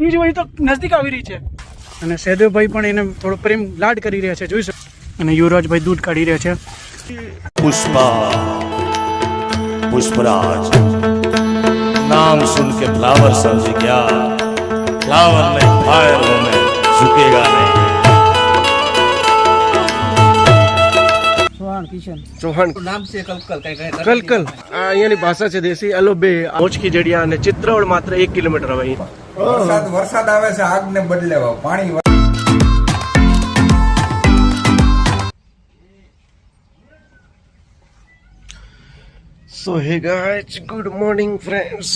એ તો નજદીક આવી રહી છે. અને સહેદેવભાઈ પણ એને થોડો પ્રેમ લાડ કરી રહ્યા છે જોઈ શકો. અને યુવરાજભાઈ દૂધ કાઢી રહ્યા છે. પુષ્પા પુષ્પરાજ. નામ સુન કે ફ્લાવર સમજી ગયા. ફ્લાવર નહીં ફાયર નહીં ઝુકેગા નહીં. ચૌહાણ નામ છે કલકલ કઈ કઈ કલકલ આ અહીંયાની ભાષા છે દેશી અલો બે મોચકી જડિયા અને ચિત્રવડ માત્ર એક કિલોમીટર હવે અહીં વરસાદ વરસાદ આવે છે આગ ને બદલે પાણી so hey guys good morning friends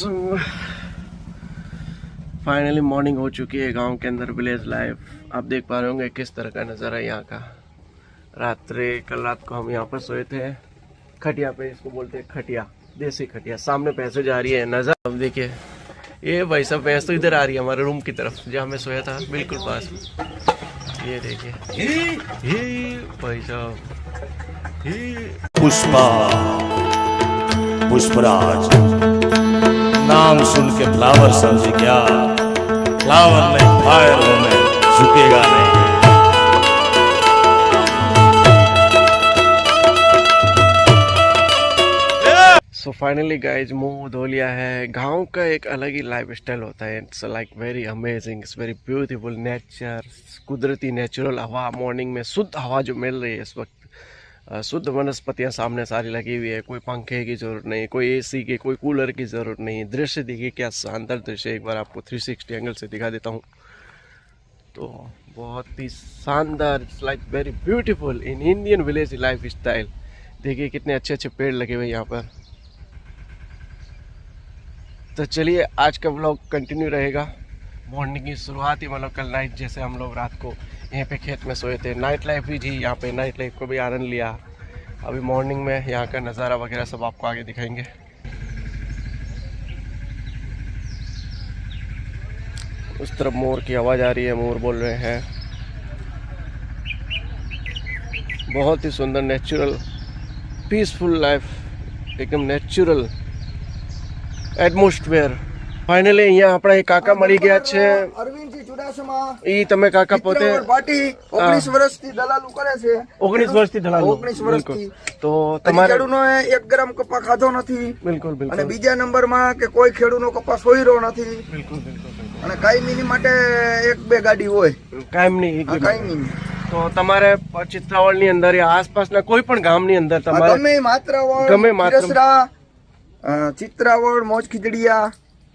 finally morning हो चुकी है गांव के अंदर विलेज लाइफ आप देख पा रहे होंगे किस तरह का नज़ारा है यहाँ का रात्रि, कल रात को हम यहाँ पर सोए थे। खटिया पे इसको बोलते हैं खटिया, देसी खटिया। सामने पैसे जा रही है, नज़र। अब देखिए, ये भाई साहब भैंस तो इधर आ रही है हमारे रूम की तरफ़, जहाँ मैं सोया था, बिल्कुल पास। ये देखिए। भाई साहब पुष्पा, पुष्पराज। नाम सुन के फ्लावर समझ गया फ्लावर नहीं, फायर मैं झुकेगा नहीं। फाइनली गाइज़ मुँह धो लिया है। गाँव का एक अलग ही लाइफ स्टाइल होता है। It's like very amazing it's very beautiful nature कुदरती नेचुरल हवा मॉर्निंग में शुद्ध हवा जो मिल रही है इस वक्त। शुद्ध वनस्पतियाँ सामने सारी लगी हुई है। कोई पंखे की ज़रूरत नहीं, कोई एसी की, कोई कूलर की ज़रूरत नहीं। दृश्य देखिए, क्या शानदार दृश्य एक बार आपको 360 एंगल से दिखा देता हूँ। तो बहुत ही शानदार it's like very beautiful in Indian village lifestyle देखिए कितने अच्छे अच्छे पेड़ लगे हुए हैं यहाँ पर। तो चलिए, आज का ब्लॉग कंटिन्यू रहेगा। मॉर्निंग की शुरुआत ही मतलब कल नाइट जैसे हम लोग रात को यहीं पे खेत में सोए थे। नाइट लाइफ भी थी यहाँ पे नाइट लाइफ को भी आनंद लिया। अभी मॉर्निंग में यहाँ का नज़ारा वगैरह सब आपको आगे दिखाएँगे। उस तरफ़ मोर की आवाज़ आ रही है, मोर बोल रहे हैं। बहुत ही सुंदर नेचुरल पीसफुल लाइफ एकदम नेचुरल એટમોસ્ફિયર ફાઇનલી અહીંયા આપણા એ કાકા મળી ગયા છે. અરવિંદજી ચુડાસમા. ઈ તમે કાકા પોતે ચિત્રવડ પાટી ઓગણીસ વર્ષથી દલાલુ કરે છે. ઓગણીસ વર્ષથી દલાલુ. 19 વર્ષથી. તો તમારે ખેડૂતોએ 1 ગ્રામ કપા ખાધો નથી. બિલકુલ અને બિલકુલ બીજા નંબરમાં કે કોઈ ખેડૂતનો કપા સોયરો નથી. બિલકુલ બિલકુલ અને કાયમીની માટે એક બે ગાડી હોય. કાયમ નહીં આ કાયમીની. તો તમારે ચિત્રાવળની અંદર યા આસપાસના કોઈ પણ ગામની અંદર તમારે ગમે માત્ર ગમે માત્ર- ચિત્રાવળ મોજ ખીજડીયા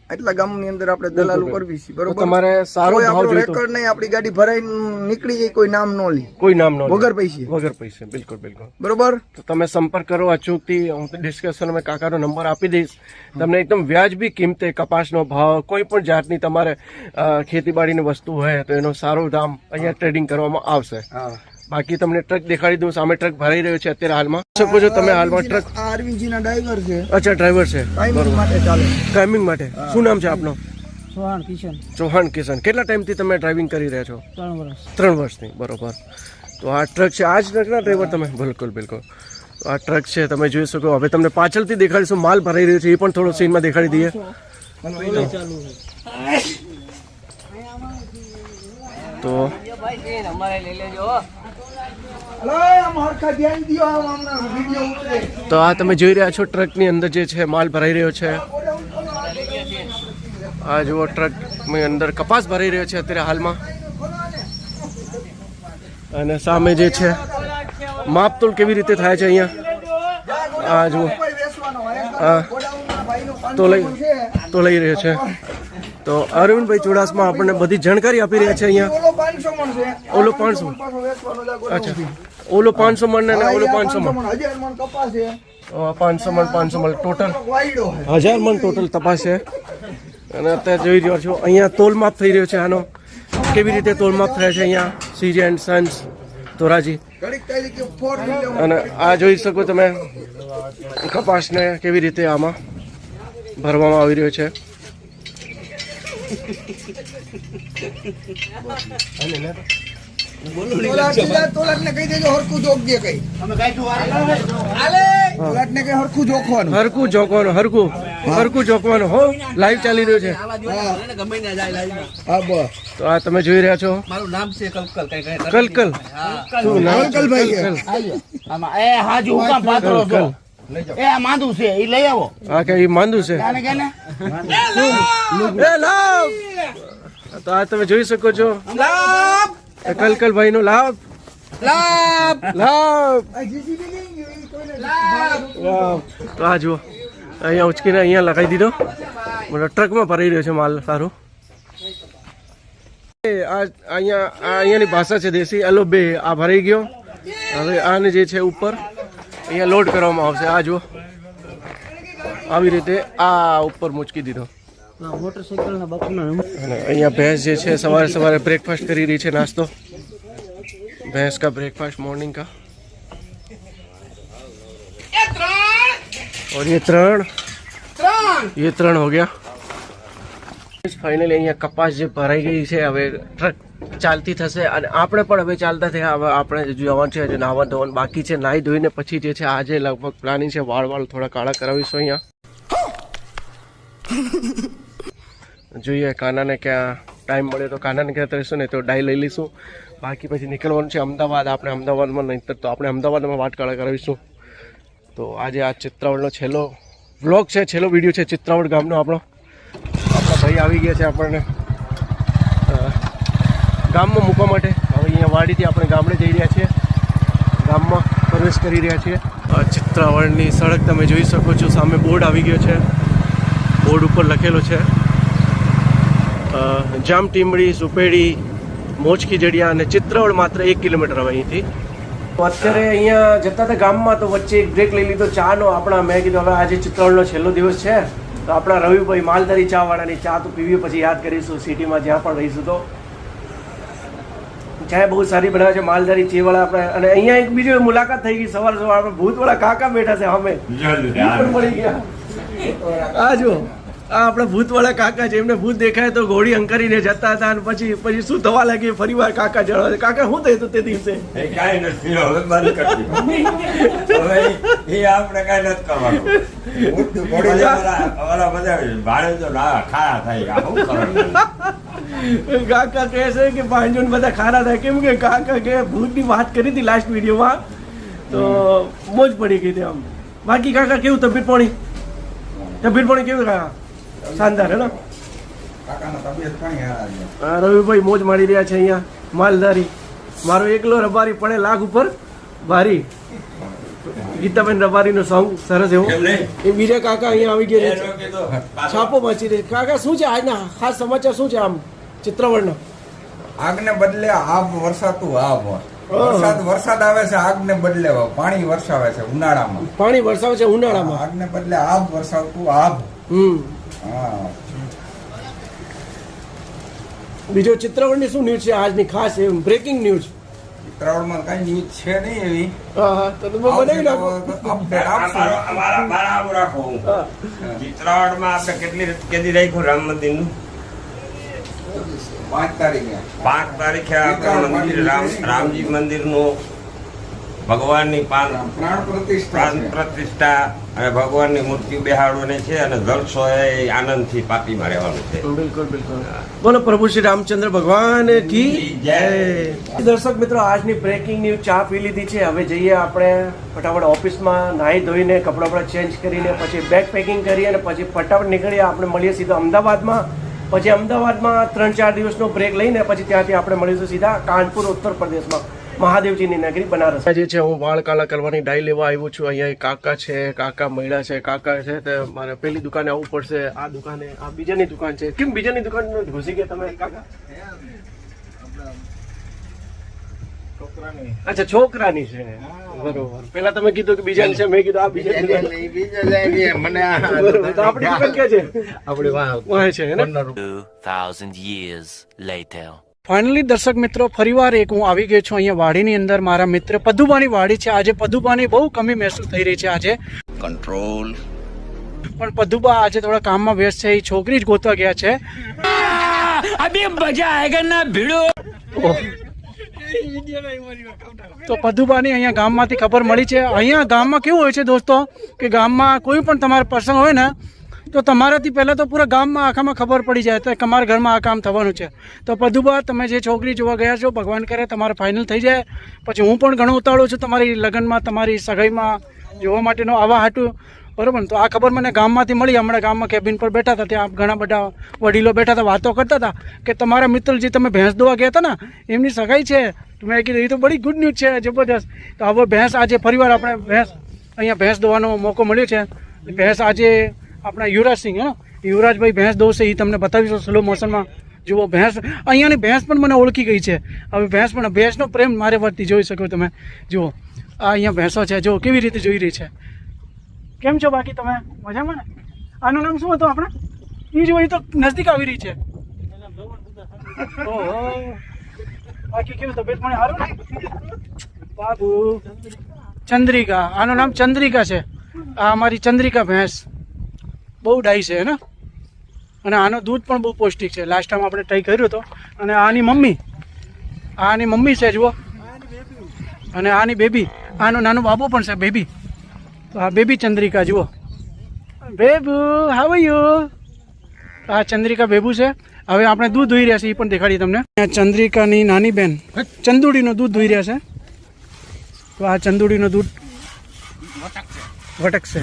એટલા ગામની અંદર આપણે દલાલું કરવી છે બરોબર? તમારે સારો ભાવ જોઈતો રેકોર્ડ નહીં આપણી ગાડી ભરાઈ નીકળી જાય કોઈ નામ ન લે. કોઈ નામ નો. વગર પૈસે. વગર પૈસે બિલકુલ બિલકુલ. બરોબર? તો તમે સંપર્ક કરો અચૂકથી હું ડિસ્કશનમાં કાકાનો નંબર આપી દઈશ. તમને એકદમ વ્યાજબી કિંમતે કપાસનો ભાવ કોઈ પણ જાતની તમારે ખેતીબાડીની વસ્તુ હોય તો એનો સારો દામ અહીંયા ટ્રેડિંગ કરવામાં આવશે. હા. બાકી તમને ટ્રક દેખાડી દઉં સામે ટ્રક ભરાઈ રહ્યો છે અત્યારે હાલમાં. શકો છો તમે હાલમાં ટ્રક? આરવીજી ના ડ્રાઈવર છે. અચ્છા ડ્રાઈવર છે. ટાઈમિંગ માટે માટે. શું નામ છે આપનો? ચૌહાણ કિશન. ચૌહાણ કિશન. કેટલા ટાઈમથી તમે ડ્રાઇવિંગ કરી રહ્યા છો? ત્રણ વર્ષ. ત્રણ વર્ષથી. બરોબર. તો આ ટ્રક છે. આ જ ટ્રકના ડ્રાઈવર તમે? બિલકુલ બિલકુલ. આ ટ્રક છે. તમે જોઈ શકો. હવે તમને પાછળથી દેખાડીશું. માલ ભરાઈ રહ્યો છે. એ પણ થોડો સીનમાં દેખાડી દઈએ. તો અમારે તો આ તમે જોઈ રહ્યા છો ટ્રકની અંદર જે છે, માલ ભરાઈ રહ્યો છે. આ જુઓ, ટ્રકની અંદર કપાસ ભરાઈ રહ્યો છે અત્યારે હાલમાં. અને સામે જે છે, માપતોલ કેવી રીતે થાય છે અહીંયા? આ જુઓ. હા તો લઈ તો લઈ રહ્યો છે. તો અરવિંદભાઈ ચુડાસમા આપણને બધી જાણકારી આપી રહ્યા છે અહીંયા. પાંચસો મણ છે. ઓલો 500 મણ. પાછો વેચવાનો છે આ ગોડાઉનથી. અચ્છા. ઓલો પાંચસો મણ ને ઓલો પાંચસો મણ. હજાર મણ કપાસ છે પાંચસો મણ પાંચસો મણ ટોટલ હજાર મણ ટોટલ તપાસ. છે અને અત્યારે જોઈ રહ્યો છો અહીંયા તોલમાપ થઈ રહ્યો છે આનો. કેવી રીતે તોલમાપ થાય છે અહીંયા? CJ and sons Dhoraji. અને આ જોઈ શકો તમે કપાસને કેવી રીતે આમાં ભરવામાં આવી રહ્યો છે. હરખું જોખવાનું. હરકું હરકું સરખું હો. લાઈવ ચાલી રહ્યું છે. હા તો આ તમે જોઈ રહ્યા છો? મારું નામ છે કલકલ કલકલ. શું નામ કલકલભાઈ હાજુ પાત્રો છો. એ આ છે એ લઈ આવો. આ કે ઈ માંદું છે? આને કે ને? એ લાવ. તો આ તમે જોઈ શકો છો. કલકલભાઈ નો લાભ. લાભ! લાભ! તો આ જુઓ. અહીંયા ઉચકીને અહીંયા લગાવી દીધો. મતલબ ટ્રકમાં ભરાઈ રહ્યો છે માલ સારો. એ આ અહીંયા આ અહીંયાની ભાષા છે દેશી. અલો બે આ ભરાઈ ગયો. હવે આને જે છે ઉપર અહીંયા લોડ કરવામાં આવશે. આ જુઓ. આવી રીતે આ ઉપર મૂચકી દીધો. અને અહીંયા ભેંસ જે છે સવારે સવારે બ્રેકફાસ્ટ કરી રહી છે નાસ્તો भैंस का ब्रेकफास्ट मॉर्निंग का और ये त्रण ये ત્રણ હો ગયા ફાઇનલી અહીંયા કપાસ જે ભરાઈ ગઈ છે હવે ટ્રક ચાલતી થશે અને આપણે પણ હવે ચાલતા થયા હવે આપણે જવાનું છે હજુ નાહવા ધોવાનું બાકી છે નાહી ધોઈને પછી જે છે આજે લગભગ પ્લાનિંગ છે વાળ વાળ થોડા કાળા કરાવીશું અહીંયા જોઈએ કાનાને ક્યાં ટાઈમ મળે તો કાનાને ક્યાં તરીશું ને તો ડાઈ લઈ લઈશું. બાકી પછી નીકળવાનું છે અમદાવાદ, આપણે અમદાવાદમાં નહીં, તો આપણે અમદાવાદમાં વાટકાળા કરાવીશું. તો આજે આ ચિત્રાવળનો છેલ્લો વ્લોગ છે, છેલ્લો વીડિયો છે ચિત્રાવળ ગામનો આપણો. આપણા ભાઈ આવી ગયા છે આપણને. ગામમાં મૂકવા માટે. હવે અહીંયા વાડીથી આપણે ગામડે જઈ રહ્યા છીએ. ગામમાં પ્રવેશ કરી રહ્યા છીએ. આ ચિત્રાવડની સડક તમે જોઈ શકો છો, સામે બોર્ડ આવી ગયો છે. બોર્ડ ઉપર લખેલો છે અ, જામ ટીમડી સુપેડી મોચકી જડિયા અને ચિત્રવડ માત્ર એક કિલોમીટર હવે અહીંથી. અત્યારે અહીંયા જતા હતા ગામમાં તો વચ્ચે એક બ્રેક લઈ લીધો. ચાનો આપણા મેં કીધું હવે આજે ચિત્રવડનો છેલ્લો દિવસ છે. તો આપણા રવિભાઈ માલધારી ચા વાળાની ચા તો પીવી પછી યાદ કરીશું. સિટીમાં જ્યાં પણ રહીશું તો. ચા બહુ સારી બનાવે છે માલધારી ચી વાળા આપણે. અને અહીંયા એક બીજી મુલાકાત થઈ ગઈ સવાર સવાર. આપણે ભૂતવાળા કાકા બેઠા છે અમે પણ મળી ગયા. આ જો આ આપણા ભૂતવાળા કાકા છે એમને ભૂત દેખાય તો ઘોડી અંકારીને જતા હતા અને પછી પછી શું થવા લાગી ફરી વાર કાકા જણાવે કાકા શું થયું તે દિવસે? કાંઈ નથી હવે બંધ કરી એ આપણે કાંઈ નથી કરવાનું. ભાડે તો ના ખાયા થાય. શું કરવાનું કાકા કહે છે કે પાંચો ને બધા ખારા થાય. કેમ કે કાકા કે ભૂતની વાત કરી હતી લાસ્ટ વિડીયોમાં તો મોજ પડી ગઈ હતી આમ. બાકી કાકા કેવું તબિયત પાણી? તબિયત પાણી કેવું કાકા? શાનદાર હેલો. રવિભાઈ મોજ માણી રહ્યા છે અહીંયા માલધારી. મારો એકલો રબારી પડે લાખ ઉપર ભારી. ગીતાબેન રબારીનો સોંગ સરસ એવો. એ બીજા કાકા અહીંયા આવી ગયા છાપો મચી રહી. કાકા શું છે આજના? ખાસ સમાચાર શું છે આમ? ચિત્રવર્ણ. આગને બદલે આબ વરસાતું આબ વરસાદ વરસાદ આવે છે આગને બદલે પાણી વરસાવે છે ઉનાળામાં. પાણી વરસાવે છે ઉનાળામાં. આગને બદલે આબ વરસાવતું આબ હમ. બીજો ચિત્રવડની શું ન્યૂઝ છે આજની ખાસ એમ બ્રેકિંગ ન્યૂઝ ચિત્રાવડમાં કઈ ન્યૂઝ છે નહીં એવી હા તો તમે બનાવી નાખો બરાબર રાખો આપણે કેટલી કેદી રાખ્યું રામ મંદિરનું પાંચ તારીખે પાંચ તારીખે આપણે મંદિર રામ રામજી મંદિરનું ભગવાનની પાન પ્રાણ પ્રતિષ્ઠા પ્રતિષ્ઠા અને ભગવાનની મૂર્તિ બેહાડવાની છે અને જલસો એ આનંદથી પાપીમાં રહેવાનું છે. બિલકુલ બિલકુલ. બોલો પ્રભુ શ્રી રામચંદ્ર ભગવાન કી જય. દર્શક મિત્રો આજની બ્રેકિંગ ન્યૂઝ ચા પી લીધી છે. હવે જઈએ આપણે ફટાફટ ઓફિસમાં નાહી ધોઈને કપડાં બપડા ચેન્જ કરીને પછી બેગ પેકિંગ કરી અને પછી ફટાફટ નીકળીએ. આપણે મળીએ સીધો અમદાવાદમાં. પછી અમદાવાદમાં ત્રણ ચાર દિવસનો બ્રેક લઈને પછી ત્યાંથી આપણે મળીશું સીધા કાનપુર ઉત્તર પ્રદેશમાં. મહાદેવજીની નગરી બનારસ. જે છે હું વાળ કાલા કરવાની ડાઈ લેવા આવ્યો છું. અહીંયા કાકા છે કાકા મહિલા છે કાકા છે તે મારે પેલી દુકાને આવવું પડશે. આ દુકાને આ બીજાની દુકાન છે. કેમ બીજાની દુકાન ઘૂસી ગયા તમે કાકા? અચ્છા છોકરાની છે. બરોબર. પેલા તમે કીધું કે બીજા છે મેં કીધું આ બીજા આપણી છે? આપણી વાહ. છે 2,000 years later. ફાઇનલી દર્શક મિત્રો ફરીવાર એક હું આવી ગયો છું અહીંયા વાડીની અંદર. મારા મિત્ર પદુબાની વાડી છે. આજે પદુબાની બહુ કમી મહેસૂસ થઈ રહી છે આજે. કંટ્રોલ પણ પદુબા આજે થોડા કામમાં વ્યસ્ત છે. એ છોકરી જ ગોતવા ગયા છે. તો પદુબાની અહીંયા ગામમાંથી ખબર મળી છે. અહીંયા ગામમાં કેવું હોય છે દોસ્તો કે ગામમાં કોઈ પણ તમારો પ્રસંગ હોય ને તો તમારાથી પહેલાં તો પૂરા ગામમાં આખામાં ખબર પડી જાય તો તમારા ઘરમાં આ કામ થવાનું છે. તો પદુબા, તમે જે છોકરી જોવા ગયા છો, ભગવાન કરે તમારે ફાઇનલ થઈ જાય. પછી હું પણ ઘણો ઉતાળું છું તમારી લગ્નમાં, તમારી સગાઈમાં જોવા માટેનો આવા હાટું. બરાબર ને? તો આ ખબર મને ગામમાંથી મળી. હમણાં ગામમાં કેબિન પર બેઠા હતા, ત્યાં ઘણા બધા વડીલો બેઠા હતા, વાતો કરતા હતા કે તમારા મિત્ર જે તમે ભેંસ દોવા ગયા હતા ને, એમની સગાઈ છે. મેં કીધું, એ તો બડી ગુડ ન્યૂઝ છે જબરદસ્ત તો હવે ભેંસ આજે ફરીવાર આપણે ભેંસ, અહીંયા ભેંસ દોવાનો મોકો મળ્યો છે. ભેંસ આજે આપણા યુવરાજ સિંહ હે યુવરાજભાઈ ભેંસ દોશે એ તમને બતાવીશું સ્લો મોશનમાં જુઓ. ભેંસ, અહીંયાની ભેંસ પણ મને ઓળખી ગઈ છે. હવે ભેંસ પણ, ભેંસનો પ્રેમ મારે વરતી જોઈ શકો તમે. જુઓ, આ અહીંયા ભેંસો છે. જુઓ, કેવી રીતે જોઈ રહી છે. કેમ છો બાકી તમે? મજામાં ને? આનું નામ શું હતું આપણે? એ જો એ તો નજદીક આવી રહી છે. બાકી કેવું તબિયત મને સારું ને? બાબુ. ચંદ્રિકા. આનું નામ ચંદ્રિકા છે. આ અમારી ચંદ્રિકા ભેંસ. બહુ ડાઈ છે ને? અને આનું દૂધ પણ બહુ પૌષ્ટિક છે. લાસ્ટ ટાઈમ આપણે ટ્રાય કર્યું હતો. અને આની મમ્મી આની મમ્મી છે જુઓ. અને આની બેબી આનો નાનો બાબો પણ છે બેબી તો આ બેબી ચંદ્રિકા જુઓ. બેબુ હાવ યુ આ ચંદ્રિકા બેબુ છે. હવે આપણે દૂધ ધોઈ રહ્યા છે એ પણ દેખાડી તમને. ચંદ્રિકાની નાની બેન ચંદુડીનું દૂધ ધોઈ રહ્યા છે. તો આ ચંદુડીનું દૂધ વટકશે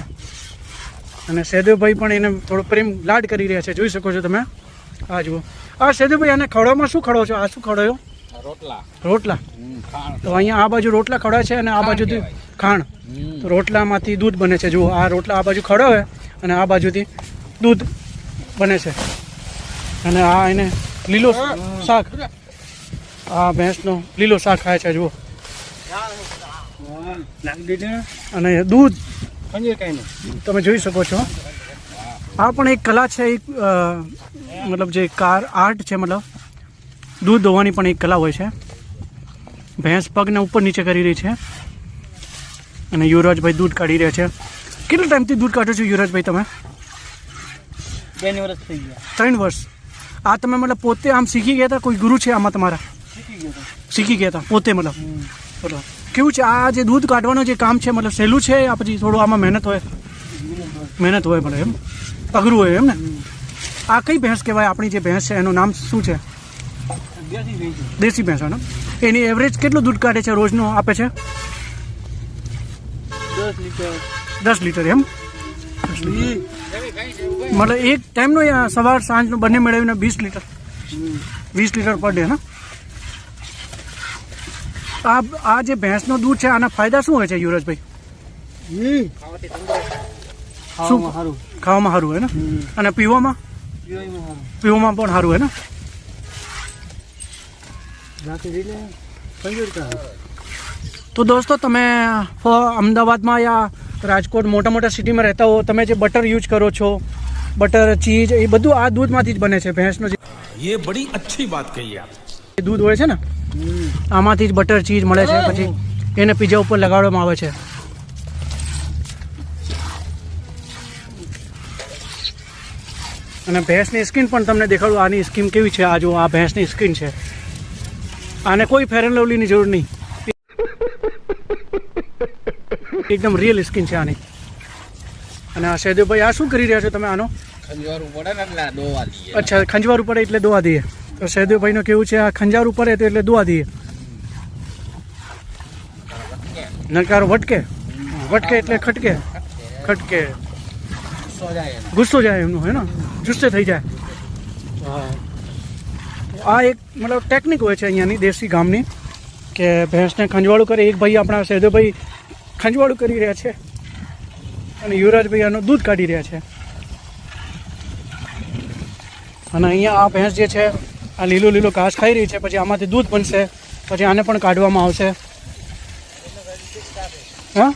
અને સેદુભાઈ પણ એને થોડો પ્રેમ લાડ કરી રહ્યા છે. જોઈ શકો છો તમે. આ જુઓ. આ સેદુભાઈ આને ખવડાવવામાં શું ખવડો છો? આ શું ખવડાયો રોટલા. રોટલા. તો અહીંયા આ બાજુ રોટલા ખવડાવે છે અને આ બાજુથી ખાણ. તો રોટલામાંથી દૂધ બને છે. જુઓ આ રોટલા આ બાજુ ખવડાવે અને આ બાજુથી દૂધ બને છે. અને આ એને લીલો શાક. આ ભેંસનો લીલો શાક ખાય છે. જુઓ. અને દૂધ તમે જોઈ શકો છો. આ પણ એક કલા છે એક મતલબ જે કાર આર્ટ છે મતલબ. દૂધ ધોવાની પણ એક કલા હોય છે. ભેંસ પગને ઉપર નીચે કરી રહી છે. અને યુવરાજભાઈ દૂધ કાઢી રહ્યા છે. કેટલા ટાઈમથી દૂધ કાઢો છો યુવરાજભાઈ તમે? વર્ષ થઈ ગયા. ત્રણ વર્ષ. આ તમે મતલબ પોતે આમ શીખી ગયા હતા? કોઈ ગુરુ છે આમાં તમારા? શીખી ગયા હતા. પોતે મતલબ? બરાબર. કેવું છે? આ જે દૂધ કાઢવાનું જે કામ છે મતલબ સહેલું છે આ પછી થોડું આમાં મહેનત હોય? મહેનત હોય મતલબ એમ? અઘરું હોય એમ ને? આ કઈ ભેંસ કહેવાય આપણી જે ભેંસ છે? એનું નામ શું છે? દેશી ભેંસ ને? એની એવરેજ કેટલું દૂધ કાઢે છે રોજનું આપે છે? દસ લીટર. એમ? મતલબ એક ટાઈમનો સવાર સાંજનો બંને મેળવીને વીસ લીટર? વીસ લીટર પર ડે ને આ આ જે ભેંસનો દૂધ છે આના ફાયદા શું હોય છે યુવરાજભાઈ? શું? ખાવામાં સારું હે ને? અને પીવામાં? પીવામાં પણ સારું હે ને? તો દોસ્તો તમે અમદાવાદમાં યા રાજકોટ મોટા મોટા સિટીમાં રહેતા હો તમે જે બટર યુઝ કરો છો બટર ચીઝ એ બધું આ દૂધમાંથી જ બને છે ભેંસનો જે એ બડી અચ્છી વાત કહી આપ દૂધ હોય છે ને આમાંથી જ બટર ચીઝ મળે છે પછી એને પીઝા ઉપર લગાડવામાં આવે છે. અને ભેંસની સ્કિન પણ તમને દેખાડું આની સ્કીન કેવી છે? આ જો આ ભેંસની સ્કિન છે. આને કોઈ ફેર એન્ડ લવલીની જરૂર નહીં. એકદમ રિયલ સ્કિન છે આની. અને આ સહેદેવભાઈ આ શું કરી રહ્યા છો તમે આનો? ખંજવારું પડે એટલે દોવા દઈએ. અચ્છા ખંજવાર ઉપર એટલે દોવા દઈએ. તો સહેદેવભાઈનું કેવું છે? આ ખંજાર ઉપર તો એટલે દોવા દઈએ. નકારો વટકે. વટકે એટલે ખટકે. ખટકે. ગુસ્સો જાય એમનો, હે ને? જુસ્સે થઈ જાય. આ એક મતલબ ટેકનિક હોય છે અહીંયાની, દેશી ગામની, કે ભેંસને ખંજવાળું કરે. એક ભાઈ આપણા સહેદેવભાઈ ખંજવાળું કરી રહ્યા છે. અને યુવરાજભાઈ આનું દૂધ કાઢી રહ્યા છે. અને અહીંયા આ ભેંસ જે છે આ લીલો લીલો ઘાસ ખાઈ રહી છે, પછી આમાંથી દૂધ બનશે પછી આને પણ કાઢવામાં આવશે. હા?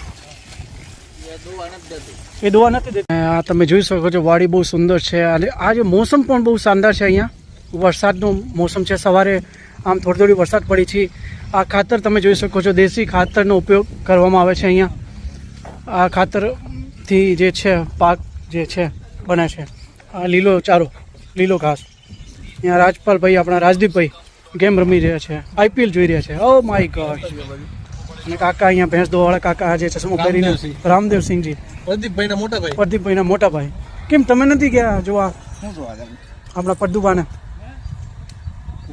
એ દોવા નથી આ તમે જોઈ શકો છો, વાડી બહુ સુંદર છે. અને આ જે મોસમ પણ બહુ શાનદાર છે અહીંયા. વરસાદનું મોસમ છે, સવારે આમ થોડી થોડી વરસાદ પડી છે. આ ખાતર તમે જોઈ શકો છો, દેશી ખાતરનો ઉપયોગ કરવામાં આવે છે અહીંયા. આ ખાતરથી જે છે, પાક જે છે, બને છે. આ લીલો ચારો, લીલો ઘાસ. અહીંયા રાજપાલભાઈ આપણા રાજદીપભાઈ ગેમ રમી રહ્યા છે. આઈપીએલ જોઈ રહ્યા છે. ઓ માય ગોડ અને કાકા અહીંયા ભેંસ દોવાળા કાકા જે ચશ્મો પહેરીને રામદેવસિંહજી. પ્રદીપભાઈ ના મોટા ભાઈ. પ્રદીપભાઈના મોટા ભાઈ. કેમ તમે નથી ગયા જોવા? શું જોવા આપણા પડદુબાને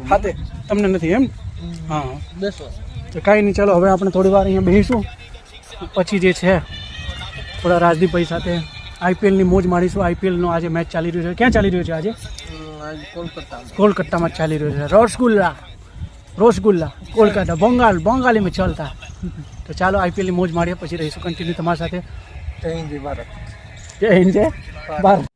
હાથે. તમને નથી એમ? હા. બેસો. તો કાંઈ નહીં ચાલો હવે આપણે થોડી વાર અહીંયા બેસીશું પછી જે છે થોડા રાજદીપભાઈ સાથે આઈપીએલની મોજ માણીશું. આઈપીએલનો આજે મેચ ચાલી રહ્યો છે. ક્યાં ચાલી રહ્યો છે આજે? કોલકાતામાં ચાલી રહ્યો છે. રસગુલ્લા રસગુલ્લા કોલકાતા બંગાળ બંગાળીમાં ચાલતા. તો ચાલો આઈપીએલની મોજ માણીએ પછી રહીશું. કન્ટિન્યુ તમારી સાથે. જય હિન્દ ભારત. જય હિન્દ ભારત.